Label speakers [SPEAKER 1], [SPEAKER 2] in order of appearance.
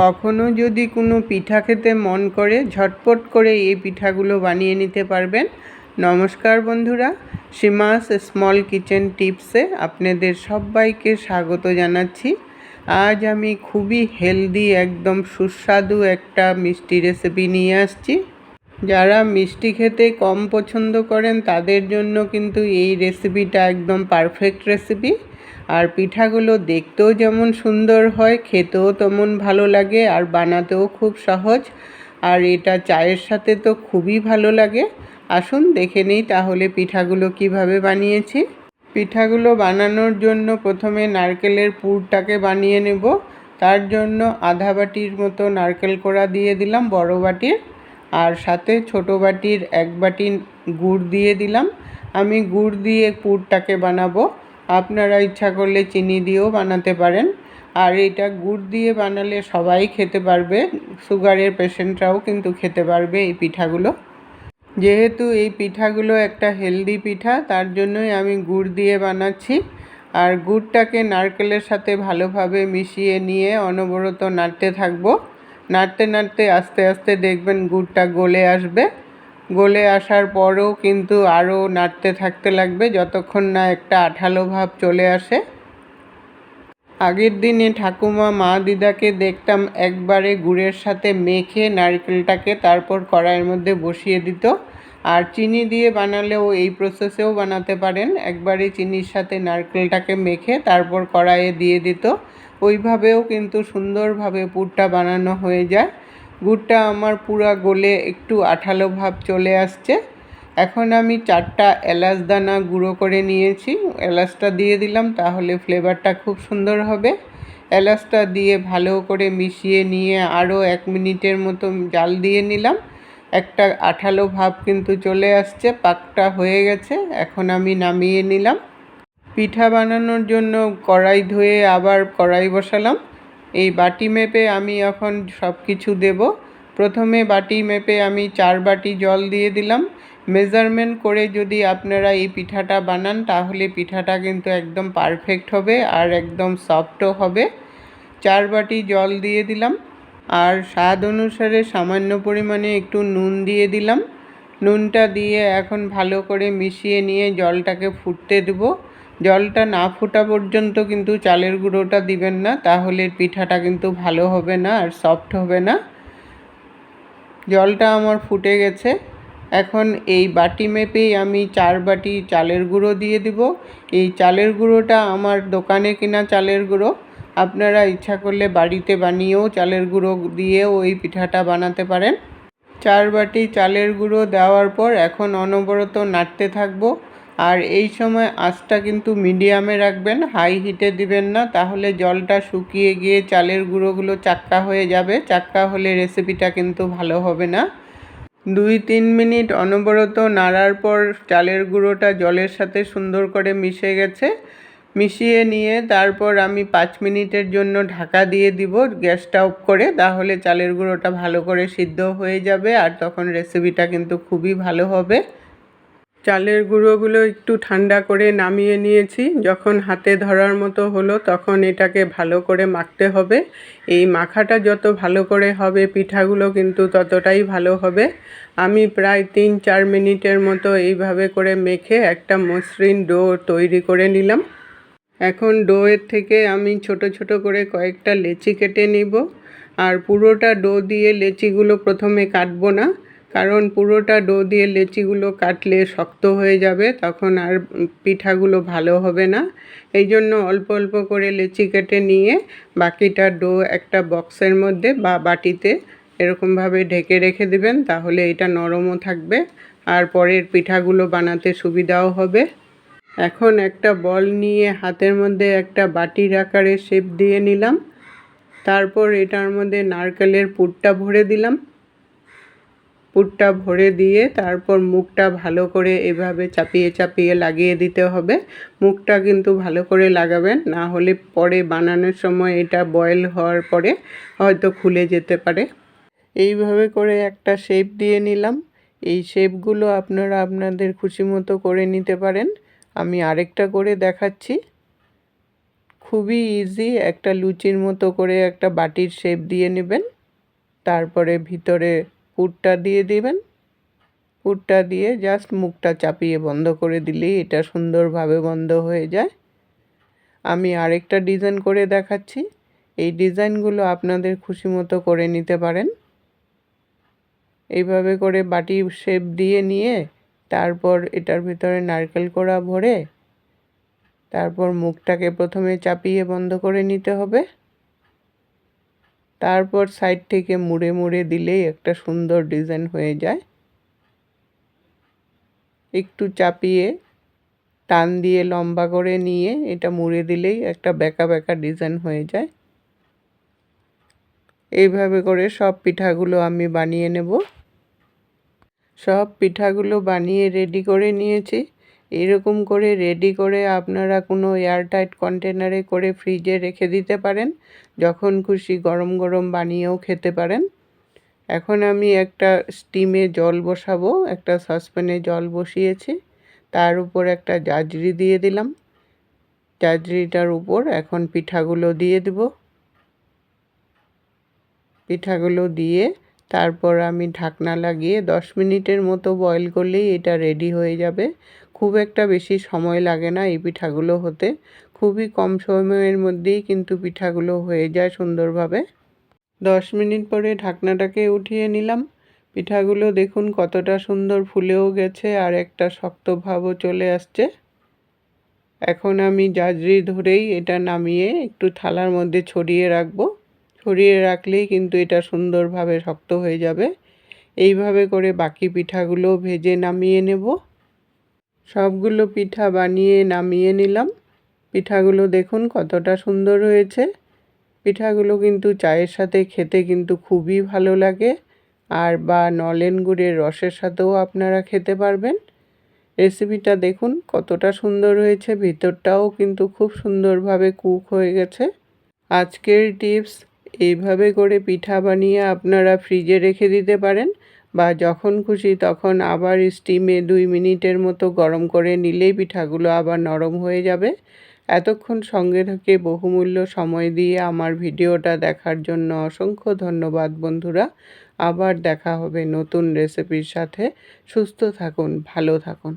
[SPEAKER 1] কখনো যদি কোনো পিঠা খেতে মন করে, ঝটপট করে এই পিঠাগুলো বানিয়ে নিতে পারবেন। নমস্কার বন্ধুরা, সীমাস স্মল কিচেন টিপসে আপনাদের সবাইকে স্বাগত জানাচ্ছি। আজ আমি খুবই হেলদি, একদম সুস্বাদু একটা মিষ্টি রেসিপি নিয়ে আসছি। যারা মিষ্টি খেতে কম পছন্দ করেন, তাদের জন্য কিন্তু এই রেসিপিটা একদম পারফেক্ট রেসিপি। আর পিঠাগুলো দেখতেও যেমন সুন্দর হয়, খেতেও তেমন ভালো লাগে আর বানাতেও খুব সহজ। আর এটা চায়ের সাথে তো খুবই ভালো লাগে। আসুন দেখে নিই তাহলে পিঠাগুলো কীভাবে বানিয়েছি। পিঠাগুলো বানানোর জন্য প্রথমে নারকেলের পুরটাকে বানিয়ে নেব। তার জন্য আধা বাটির মতো নারকেল কোড়া দিয়ে দিলাম বড় বাটির। আর সাথে ছোট বাটির এক বাটি গুড় দিয়ে দিলাম। আমি গুড় দিয়ে পুরটাকে বানাবো। আপনারা ইচ্ছা করলে চিনি দিয়েও বানাতে পারেন। আর এটা গুড় দিয়ে বানালে সবাই খেতে পারবে। সুগারের পেশেন্টরাও কিন্তু খেতে পারবে এই পিঠাগুলো। যেহেতু এই পিঠাগুলো একটা হেলদি পিঠা, তার জন্যই আমি গুড় দিয়ে বানাচ্ছি। আর গুড়টাকে নারকেলের সাথে ভালোভাবে মিশিয়ে নিয়ে অনবরত নাড়তে থাকব। নাড়তে নাড়তে আস্তে আস্তে দেখবেন গুড়টা গলে আসবে। গলে আসার পরও কিন্তু আরও নাড়তে থাকতে লাগবে যতক্ষণ না একটা আঠালো ভাব চলে আসে। আগের দিনে ঠাকুমা মা দিদাকে দেখতাম একবারে গুড়ের সাথে মেখে নারকেলটাকে তারপর কড়াইয়ের মধ্যে বসিয়ে দিত। আর চিনি দিয়ে বানালেও এই প্রসেসেও বানাতে পারেন। একবারে চিনির সাথে নারকেলটাকে মেখে তারপর কড়াইয়ে দিয়ে দিত। ওইভাবেও কিন্তু সুন্দরভাবে পুরটা বানানো হয়ে যায়। গুড়টা আমার পুরা গলে একটু আঠালো ভাব চলে আসছে। এখন আমি চারটা এলাচ দানা গুঁড়ো করে নিয়েছি। এলাচটা দিয়ে দিলাম, তাহলে ফ্লেভারটা খুব সুন্দর হবে। এলাচটা দিয়ে ভালো করে মিশিয়ে নিয়ে আরও এক মিনিটের মতো জাল দিয়ে নিলাম। একটা আঠালো ভাব কিন্তু চলে আসছে, পাকটা হয়ে গেছে। এখন আমি নামিয়ে নিলাম। পিঠা বানানোর জন্য কড়াই ধুয়ে আবার কড়াই বসালাম। এই বাটি মেপে আমি এখন সব কিছু দেব। প্রথমে বাটি মেপে আমি চার বাটি জল দিয়ে দিলাম। মেজারমেন্ট করে যদি আপনারা এই পিঠাটা বানান, তাহলে পিঠাটা কিন্তু একদম পারফেক্ট হবে আর একদম সফটও হবে। চার বাটি জল দিয়ে দিলাম। আর স্বাদ অনুসারে সামান্য পরিমাণে একটু নুন দিয়ে দিলাম। নুনটা দিয়ে এখন ভালো করে মিশিয়ে নিয়ে জলটাকে ফুটতে দেবো। জলটা না ফোটা পর্যন্ত কিন্তু চালের গুঁড়োটা দিবেন না, তাহলে পিঠাটা কিন্তু ভালো হবে না আর সফট হবে না। জলটা আমার ফুটে গেছে। এখন এই বাটি মেপেই আমি চার বাটি চালের গুঁড়ো দিয়ে দিব। এই চালের গুঁড়োটা আমার দোকানে কিনা চালের গুঁড়ো। আপনারা ইচ্ছা করলে বাড়িতে বানিয়েও চালের গুঁড়ো দিয়েও ওই পিঠাটা বানাতে পারেন। চার বাটি চালের গুঁড়ো দেওয়ার পর এখন অনবরত নাড়তে থাকব। আর এই সময় আঁচটা কিন্তু মিডিয়ামে রাখবেন, হাই হিটে দিবেন না, তাহলে জলটা শুকিয়ে গিয়ে চালের গুঁড়োগুলো চাক্কা হয়ে যাবে, চাক্কা হলে রেসিপিটা কিন্তু ভালো হবে না। দুই তিন মিনিট অনবরত নাড়ার পর চালের গুঁড়োটা জলের সাথে সুন্দর করে মিশে গেছে। মিশিয়ে নিয়ে তারপর আমি পাঁচ মিনিটের জন্য ঢাকা দিয়ে দিব গ্যাসটা অফ করে, তাহলে চালের গুঁড়োটা ভালো করে সিদ্ধ হয়ে যাবে আর তখন রেসিপিটা কিন্তু খুবই ভালো হবে। চালের গুঁড়োগুলো একটু ঠান্ডা করে নামিয়ে নিয়েছি। যখন হাতে ধরার মতো হলো তখন এটাকে ভালো করে মাখতে হবে। এই মাখাটা যত ভালো করে হবে পিঠাগুলো কিন্তু ততটাই ভালো হবে। আমি প্রায় তিন চার মিনিটের মতো এইভাবে করে মেখে একটা মসৃণ ডো তৈরি করে নিলাম। এখন ডোয়ের থেকে আমি ছোট ছোট করে কয়েকটা লেচি কেটে নিব। আর পুরোটা ডো দিয়ে লেচিগুলো প্রথমে কাটবো না। কারণ পুরোটা ডো দিয়ে লেচিগুলো কাটলে শক্ত হয়ে যাবে, তখন আর পিঠাগুলো ভালো হবে না। এই জন্য অল্প অল্প করে লেচি কেটে নিয়ে বাকিটা ডো একটা বক্সের মধ্যে বা বাটিতে এরকমভাবে ঢেকে রেখে দেবেন, তাহলে এটা নরমও থাকবে আর পরের পিঠাগুলো বানাতে সুবিধাও হবে। এখন একটা বল নিয়ে হাতের মধ্যে একটা বাটির আকারে শেপ দিয়ে নিলাম। তারপর এটার মধ্যে নারকেলের পুরটা ভরে দিলাম। পুরটা ভরে দিয়ে তারপর মুখটা ভালো করে এভাবে চাপিয়ে চাপিয়ে লাগিয়ে দিতে হবে। মুখটা কিন্তু ভালো করে লাগাবেন, না হলে পরে বানানোর সময় এটা বয়েল হওয়ার পরে হয়তো খুলে যেতে পারে। এইভাবে করে একটা শেপ দিয়ে নিলাম। এই শেপগুলো আপনারা আপনাদের খুশি মতো করে নিতে পারেন। আমি আরেকটা করে দেখাচ্ছি। খুবই ইজি একটা লুচির মতো করে একটা বাটির শেপ দিয়ে নেবেন। তারপরে ভিতরে পুরটা দিয়ে দিবেন। পুরটা দিয়ে জাস্ট মুখটা চাপিয়ে বন্ধ করে দিলেই এটা সুন্দরভাবে বন্ধ হয়ে যায়। আমি আরেকটা ডিজাইন করে দেখাচ্ছি। এই ডিজাইনগুলো আপনাদের খুশি মতো করে নিতে পারেন। এইভাবে করে বাটি শেপ দিয়ে নিয়ে তারপর এটার ভিতরে নারকেল কোড়া ভরে তারপর মুখটাকে প্রথমে চাপিয়ে বন্ধ করে নিতে হবে। তারপর সাইড থেকে মুড়ে মুড়ে দিলেই একটা সুন্দর ডিজাইন হয়ে যায়। একটু চাপিয়ে টান দিয়ে লম্বা করে নিয়ে এটা মুড়ে দিলেই একটা বেঁকা বেঁকা ডিজাইন হয়ে যায়। এইভাবে করে সব পিঠাগুলো আমি বানিয়ে নেব। সব পিঠাগুলো বানিয়ে রেডি করে নিয়েছি। এরকম করে রেডি করে আপনারা কোনো এয়ারটাইট কন্টেনারে করে ফ্রিজে রেখে দিতে পারেন, যখন খুশি গরম গরম বানিয়েও খেতে পারেন। এখন আমি একটা স্টিমে জল বসাবো, একটা সসপ্যানে জল বসিয়েছি, তার উপর একটা জাজরি দিয়ে দিলাম। জাজরিটার উপর এখন পিঠাগুলো দিয়ে দেব। পিঠাগুলো দিয়ে তারপর আমি ঢাকনা লাগিয়ে দশ মিনিটের মতো বয়েল করলেই এটা রেডি হয়ে যাবে। খুব একটা বেশি সময় লাগে না এই পিঠাগুলো হতে। খুবই কম সময়ের মধ্যেই কিন্তু পিঠাগুলো হয়ে যায় সুন্দরভাবে। দশ মিনিট পরে ঢাকনাটাকে উঠিয়ে নিলাম। পিঠাগুলো দেখুন কতটা সুন্দর ফুলেও গেছে আর একটা শক্ত ভাবও চলে আসছে। এখন আমি জাজরি ধরেই এটা নামিয়ে একটু থালার মধ্যে ছড়িয়ে রাখব। ছড়িয়ে রাখলেই কিন্তু এটা সুন্দরভাবে শক্ত হয়ে যাবে। এইভাবে করে বাকি পিঠাগুলো ভেজে নামিয়ে নেব। সবগুলো পিঠা বানিয়ে নামিয়ে নিলাম। পিঠাগুলো দেখুন কতটা সুন্দর হয়েছে। পিঠাগুলো কিন্তু চায়ের সাথে খেতে কিন্তু খুবই ভালো লাগে। আর বা নলেন গুড়ের রসের সাথেও আপনারা খেতে পারবেন। রেসিপিটা দেখুন কতটা সুন্দর হয়েছে। ভিতরটাও কিন্তু খুব সুন্দরভাবে কুক হয়ে গেছে। আজকের টিপস, এইভাবে করে পিঠা বানিয়ে আপনারা ফ্রিজে রেখে দিতে পারেন। বা যখন খুশি তখন আবার স্টিমে দুই মিনিটের মতো গরম করে নিলেই পিঠাগুলো আবার নরম হয়ে যাবে। এতক্ষণ সঙ্গে থেকে বহুমূল্য সময় দিয়ে আমার ভিডিওটা দেখার জন্য অসংখ্য ধন্যবাদ বন্ধুরা। আবার দেখা হবে নতুন রেসিপির সাথে। সুস্থ থাকুন, ভালো থাকুন।